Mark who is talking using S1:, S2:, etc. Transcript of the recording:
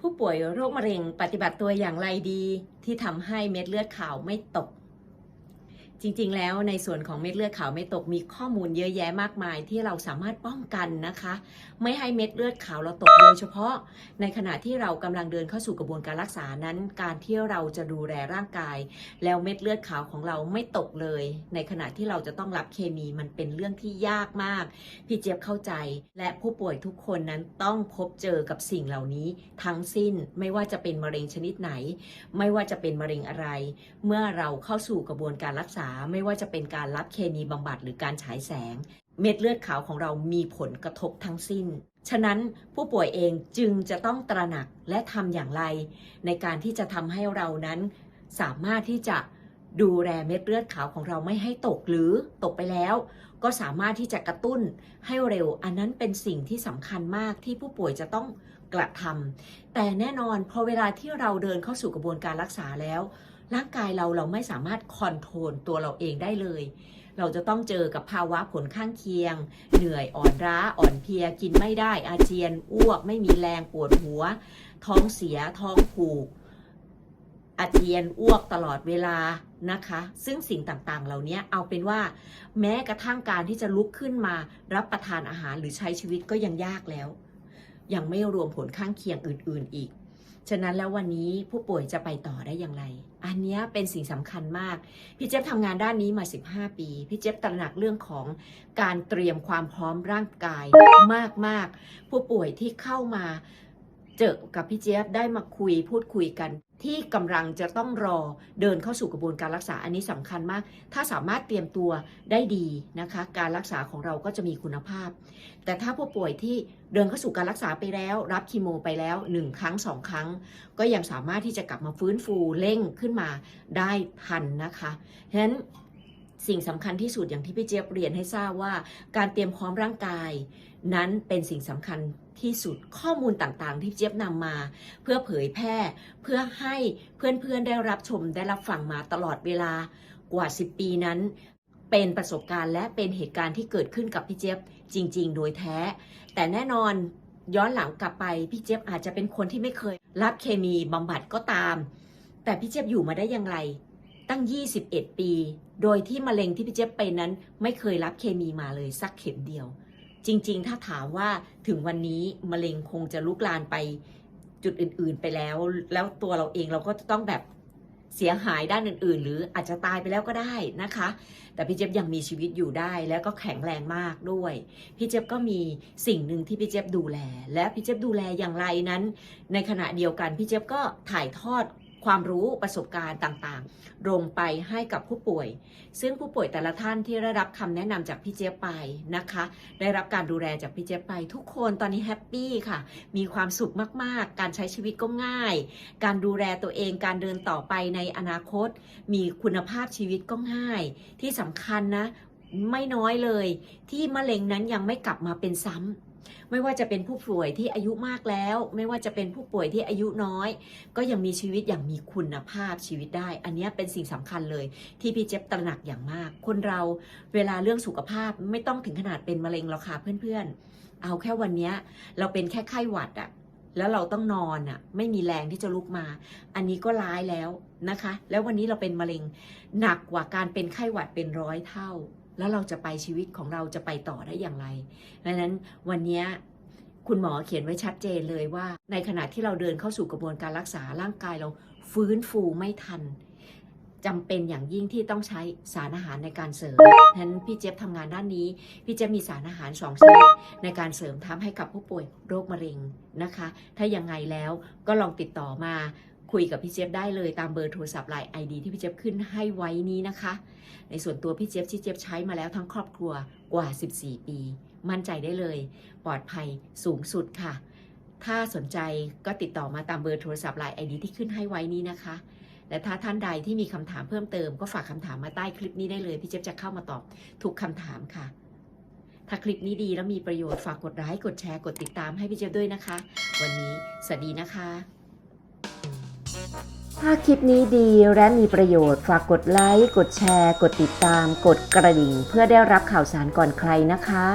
S1: ผู้ป่วยโรคมะเร็งปฏิบัติตัวอย่างไรดี ที่ทำให้เม็ดเลือดขาวไม่ตก จริงๆ แล้วในส่วนของเม็ดเลือดขาวไม่ตกมีข้อมูลเยอะแยะมากมายที่เราสามารถป้องกันนะคะ ไม่ให้เม็ดเลือดขาวเราตกโดยเฉพาะ ในขณะที่เรากำลังเดินเข้าสู่กระบวนการรักษานั้น การที่เราจะดูแลร่างกาย แล้วเม็ดเลือดขาวของเราไม่ตกเลย ในขณะที่เราจะต้องรับเคมีมันเป็นเรื่องที่ยากมาก พี่เจี๊ยบเข้าใจ และผู้ป่วยทุกคนนั้นต้องพบเจอกับสิ่งเหล่านี้ ทั้งสิ้นไม่ว่าจะเป็นมะเร็งชนิดไหน ไม่ว่าจะเป็นมะเร็งอะไร เมื่อเราเข้าสู่กระบวนการรักษาไม่ว่าจะเป็นการรับเคมีบำบัดหรือการฉายแสง เม็ดเลือดขาวของเรามีผลกระทบทั้งสิ้น ฉะนั้นผู้ป่วยเองจึงจะต้องตระหนักและทำอย่างไร ในการที่จะทำให้เรานั้นสามารถที่จะดูแลเม็ดเลือดขาวของเราไม่ให้ตกหรือตกไปแล้ว ก็สามารถที่จะกระตุ้นให้เร็ว อันนั้นเป็นสิ่งที่สำคัญมากที่ผู้ป่วยจะต้องกระทำแต่แน่นอนพอเวลาที่เราเดินเข้าสู่กระบวนการรักษาแล้ว ร่างกายเราเราไม่สามารถคอนโทรลตัวเราเองได้เลย เราจะต้องเจอกับภาวะผลข้างเคียง เหนื่อยอ่อนล้าอ่อนเพลียกินไม่ได้อาเจียนอ้วก ไม่มีแรงปวดหัว ท้องเสียท้องผูก อาเจียนอ้วกตลอดเวลานะคะ ซึ่งสิ่งต่างๆ เหล่านี้เอาเป็นว่า แม้กระทั่งการที่จะลุกขึ้นมารับประทานอาหารหรือใช้ชีวิตก็ยังยากแล้ว ยังไม่รวมผลข้างเคียงอื่น ๆ อีก ฉะนั้นแล้ววันนี้ผู้ป่วยจะไปต่อได้อย่างไร อันนี้เป็นสิ่งสำคัญมาก พี่เจี๊ยบทำงานด้านนี้มา 15 ปี พี่เจี๊ยบตระหนักเรื่องของการเตรียมความพร้อมร่างกายมากๆ ผู้ป่วยที่เข้ามา เจอกับพี่เจี๊ยบได้มาคุยพูดคุยกัน ที่กำลังจะต้องรอเดินเข้าสู่กระบวนการรักษาอันนี้สำคัญมาก ถ้าสามารถเตรียมตัวได้ดีนะคะ การรักษาของเราก็จะมีคุณภาพ แต่ถ้าผู้ป่วยที่เดินเข้าสู่การรักษาไปแล้ว รับคีโมไปแล้ว 1 ครั้ง 2 ครั้ง ก็ยังสามารถที่จะกลับมาฟื้นฟูเร่งขึ้นมาได้ทันนะคะฉะนั้น สิ่งสำคัญที่สุดอย่างที่พี่เจี๊ยบเรียนให้ทราบว่า การเตรียมพร้อมร่างกาย นั้นเป็นสิ่งสำคัญที่สุดข้อมูลต่างๆ ที่เจี๊ยบนำมา เพื่อเผยแพร่เพื่อให้เพื่อนๆได้รับชมได้รับฟังมาตลอดเวลากว่า 10 ปีนั้น เป็นประสบการณ์และเป็นเหตุการณ์ที่เกิดขึ้นกับพี่เจี๊ยบจริง ๆ โดยแท้ แต่แน่นอนย้อนหลังกลับไปพี่เจี๊ยบอาจจะเป็นคนที่ไม่เคยรับเคมีบำบัดก็ตาม แต่พี่เจี๊ยบอยู่มาได้อย่างไร ตั้ง 21 ปี โดยที่มะเร็งที่พี่เจ๊บเป็นนั้นไม่เคยรับเคมีมาเลยสักเข็มเดียว จริงๆ ถ้าถามว่าถึงวันนี้มะเร็งคงจะลุกลามไปจุดอื่น ๆ ไปแล้ว แล้วตัวเราเองเราก็จะต้องแบบเสียหายด้านอื่น ๆ หรืออาจจะตายไปแล้วก็ได้นะคะ แต่พี่เจี๊บยังมีชีวิตอยู่ได้แล้วก็แข็งแรงมากด้วย พี่เจี๊บก็มีสิ่งหนึ่งที่พี่เจี๊บดูแล และพี่เจี๊บดูแลอย่างไรนั้น ในขณะเดียวกันพี่เจี๊บก็ถ่ายทอด ความรู้ประสบการณ์ต่างๆ ลงไปให้กับผู้ป่วย ซึ่งผู้ป่วยแต่ละท่านที่ได้รับคำแนะนำจากพี่เจี๊ยบไปนะคะ ได้รับการดูแลจากพี่เจี๊ยบไป ทุกคนตอนนี้แฮปปี้ค่ะ มีความสุขมากๆ การใช้ชีวิตก็ง่าย การดูแลตัวเอง การเดินต่อไปในอนาคต มีคุณภาพชีวิตก็ง่าย ที่สำคัญนะ ไม่น้อยเลย ที่มะเร็งนั้นยังไม่กลับมาเป็นซ้ำ ไม่ว่าจะเป็นผู้ป่วยที่อายุมากแล้ว ไม่ว่าจะเป็นผู้ป่วยที่อายุน้อย ก็ยังมีชีวิตอย่างมีคุณภาพชีวิตได้ อันนี้เป็นสิ่งสำคัญเลยที่พี่เจ็บตระหนักอย่างมาก คนเราเวลาเรื่องสุขภาพไม่ต้องถึงขนาดเป็นมะเร็งหรอกค่ะเพื่อนๆ เอาแค่วันนี้เราเป็นแค่ไข้หวัดอะแล้วเราต้องนอนอะไม่มีแรงที่จะลุกมา อันนี้ก็ร้ายแล้วนะคะ แล้ววันนี้เราเป็นมะเร็งหนักกว่าการเป็นไข้หวัดเป็นร้อยเท่า แล้วเราจะไปชีวิตของเราจะไปต่อได้อย่างไรดังนั้นวันนี้คุณหมอเขียนไว้ชัดเจนเลยว่า ในขณะที่เราเดินเข้าสู่กระบวนการรักษาร่างกายเราฟื้นฟูไม่ทันจำเป็นอย่างยิ่งที่ต้องใช้สารอาหารในการเสริมฉะนั้นพี่เจี๊ยบทำงานด้านนี้ พี่เจี๊ยบมีสารอาหารสองชนิดในการเสริมทำให้กับผู้ป่วยโรคมะเร็งนะคะ ถ้ายังไงแล้วก็ลองติดต่อมา คุยกับพี่เจี๊ยบได้เลยตามเบอร์โทรศัพท์ไลน์ไอดีที่พี่เจี๊ยบขึ้นให้ไว้นี้นะคะ ในส่วนตัวพี่เจี๊ยบที่เจี๊ยบใช้มาแล้วทั้งครอบครัวกว่า 14 ปี มั่นใจได้เลย ปลอดภัยสูงสุดค่ะ ถ้าสนใจก็ติดต่อมาตามเบอร์โทรศัพท์ไลน์ไอดีที่ขึ้นให้ไว้นี้นะคะ และถ้าท่านใดที่มีคำถามเพิ่มเติมก็ฝากคำถามมาใต้คลิปนี้ได้เลยพี่เจี๊ยบจะเข้ามาตอบทุกคำถามค่ะถ้าคลิปนี้ดีแล้วมีประโยชน์ฝากกดไลค์กดแชร์กดติดตามให้พี่เจี๊ยบด้วยนะคะ วันนี้สวัสดีนะคะ ถ้าคลิปนี้ดีและมีประโยชน์ ฝากกดไลค์ กดแชร์ กดติดตาม กดกระดิ่ง เพื่อได้รับข่าวสารก่อนใครนะคะ